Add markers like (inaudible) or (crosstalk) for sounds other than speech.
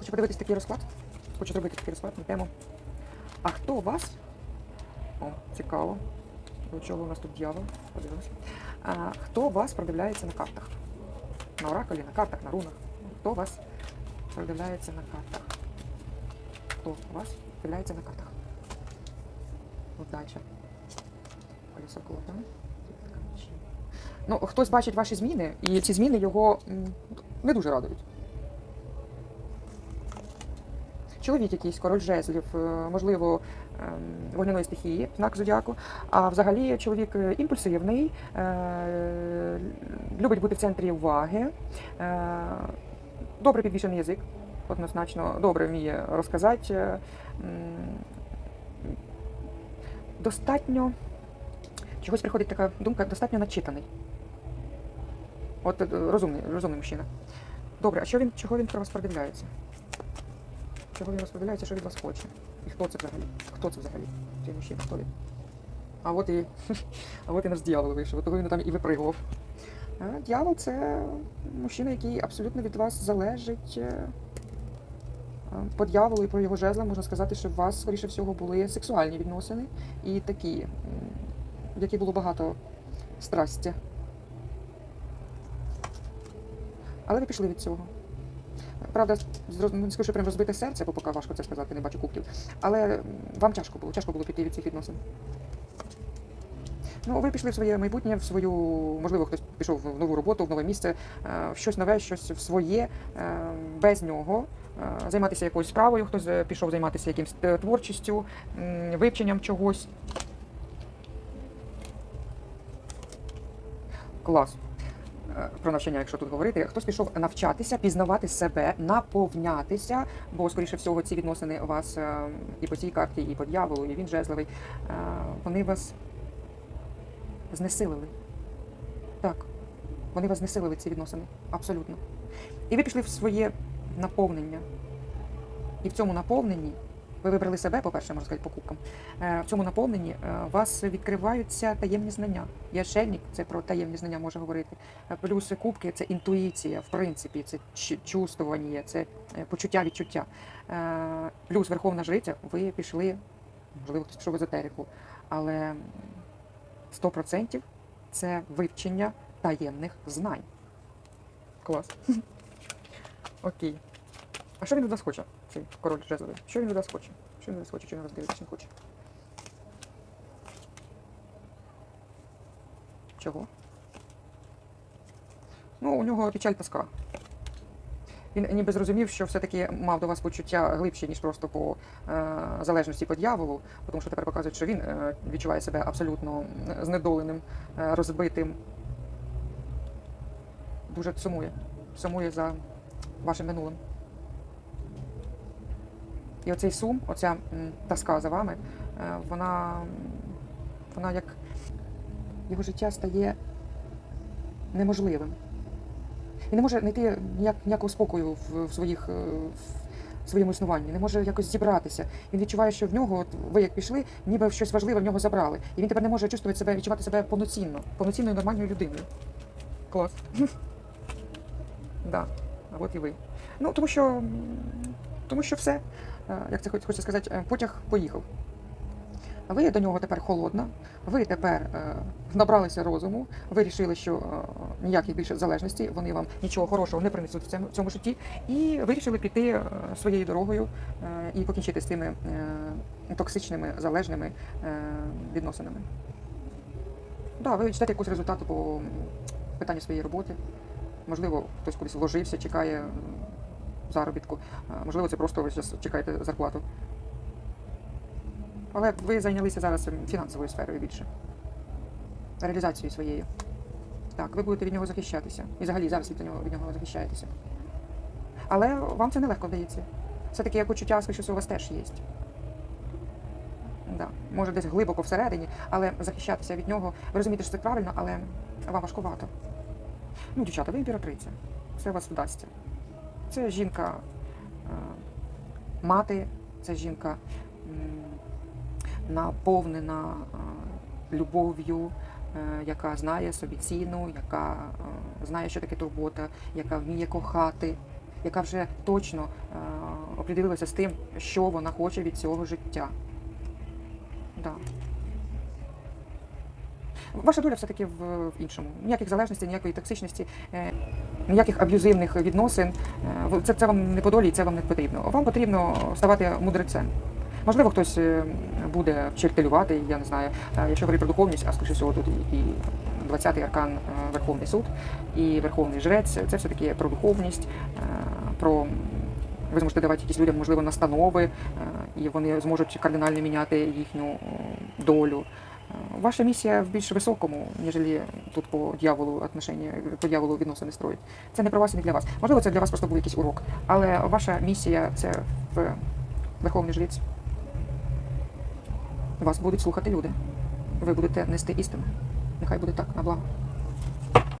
Хочу подивитись такий розклад. Хочу зробити такий розклад на тему. А хто у вас? О, цікаво. До чого у нас тут дьявол? Подивимось. А, хто у вас продивляється на картах? На оракулі, на картах, на рунах. Хто у вас продивляється на картах? Хто у вас продивляється на картах? Удача. Колесо кота. Ну, хтось бачить ваші зміни, і ці зміни його не дуже радують. Чоловік якийсь, король жезлів, е, можливо, ем, вогняної стихії, знак зодіаку. А взагалі чоловік е, імпульсивний, е, любить бути в центрі уваги, добре підвішений язик, однозначно добре вміє розказати. Достатньо чогось приходить така думка, достатньо начитаний. От розумний, розумний мужчина. Добре, а що він, чого він про вас продивляється? Чого він розповідається, що від вас хоче? І хто це взагалі? Хто це взагалі? Цей мужчина, хто він? А от і, (laughs) а от і наш дьявол вийшов, от він там і випригував. Дьявол це мужчина, який абсолютно від вас залежить. е, По дьяволу і по його жезлам можна сказати, що у вас, скоріше всього, були сексуальні відносини і такі, в яких було багато страсті. Але ви пішли від цього. Правда, не скажу, що прям розбите серце, бо поки важко це сказати, не бачу кубків. Але вам тяжко було, тяжко було піти від цих відносин. Ну, ви пішли в своє майбутнє, в свою, можливо, хтось пішов в нову роботу, в нове місце, е, в щось нове, щось в своє, е, без нього. е, Займатися якоюсь справою, хтось пішов займатися якимось творчістю, вивченням чогось. Клас. Е, Про навчання, якщо тут говорити, хтось пішов навчатися, пізнавати себе, наповнятися, бо, скоріше всього, ці відносини у вас е, і по цій карті, і по дьяволу, і він жезловий, е, вони вас знесилили. Так, вони вас знесилили, ці відносини. Абсолютно. І ви пішли в своє наповнення. І в цьому наповненні ви вибрали себе, по-перше, можна сказати, покупкам. Е, В цьому наповненні е, у вас відкриваються таємні знання. Я шельник, це про таємні знання може говорити. Е, Плюс кубки це інтуїція, в принципі, це чувствування, це почуття відчуття. Плюс верховна жриця, ви пішли, можливо, хтось пішов в езотерику, але 100% це вивчення таємних знань. Клас. (laughs) Окей. А що він від вас хоче, цей король жезловий? Що він вас хоче? Що він вас хоче? Що він вас дивиться, не хоче? Чого? Ну, у нього печаль тоска. Він ніби зрозумів, що все-таки мав до вас почуття глибші, ніж просто по е, залежності по дьяволу, тому що тепер показують, що він е, відчуває себе абсолютно знедоленим, е, розбитим. Дуже сумує. Сумує за вашим минулим. І оцей сум, оця тоска за вами, е, вона, вона як його життя стає неможливим. Він не може знайти ніяк, ніякого спокою в, в своїх е, в своєму існуванні, не може якось зібратися. Він відчуває, що в нього, от ви як пішли, ніби щось важливе в нього забрали. І він тепер не може чувствувати себе, відчувати себе повноцінно, повноцінною нормальною людиною. Клас. (laughs) Да. А от і ви. Ну, тому що, тому що все, як це хоч- хочеться сказати, е, потяг поїхав. Ви до нього тепер холодна, ви тепер е, набралися розуму, ви рішили, що е, ніяких більше залежностей, вони вам нічого хорошого не принесуть в цьому, житті, і вирішили піти е, своєю дорогою е, і покінчити з тими е, токсичними залежними е, відносинами. Да, ви читаєте якусь результату по питанню своєї роботи. Можливо, хтось кудись вложився, чекає заробітку. Можливо, це просто ви зараз чекаєте зарплату. Але ви зайнялися зараз фінансовою сферою більше. Реалізацією своєю. Так, ви будете від нього захищатися. І взагалі зараз від нього, від нього захищаєтеся. Але вам це нелегко вдається. Все-таки як почуття, що у вас теж є. Да. Може десь глибоко всередині, але захищатися від нього. Ви розумієте, що це правильно, але вам важкувато. Ну, дівчата, ви імператриця. Це вас вдасться. Це жінка е, мати, це жінка наповнена е, любов'ю, е, яка знає собі ціну, яка знає, що таке турбота, яка вміє кохати, яка вже точно оприділилася з тим, що вона хоче від цього життя. Да. Ваша доля все-таки в, іншому. Ніяких залежностей, ніякої токсичності, е, ніяких аб'юзивних відносин. Е, це, це вам не по долі і це вам не потрібно. Вам потрібно ставати мудрецем. Можливо, хтось е, буде вчертелювати, я не знаю, якщо говорити про духовність, а скоріше всього тут і і 20-й аркан Верховний суд і Верховний Жрець. Це все-таки про духовність, про ви зможете давати якісь людям, можливо, настанови, і вони зможуть кардинально міняти їхню долю. Ваша місія в більш високому, ніж тут по дьяволу отношення, по дьяволу відносини строїть. Це не про вас і не для вас. Можливо, це для вас просто був якийсь урок, але ваша місія це в Верховний Жріць. Вас будуть слухати люди. Ви будете нести істину. Нехай буде так на благо.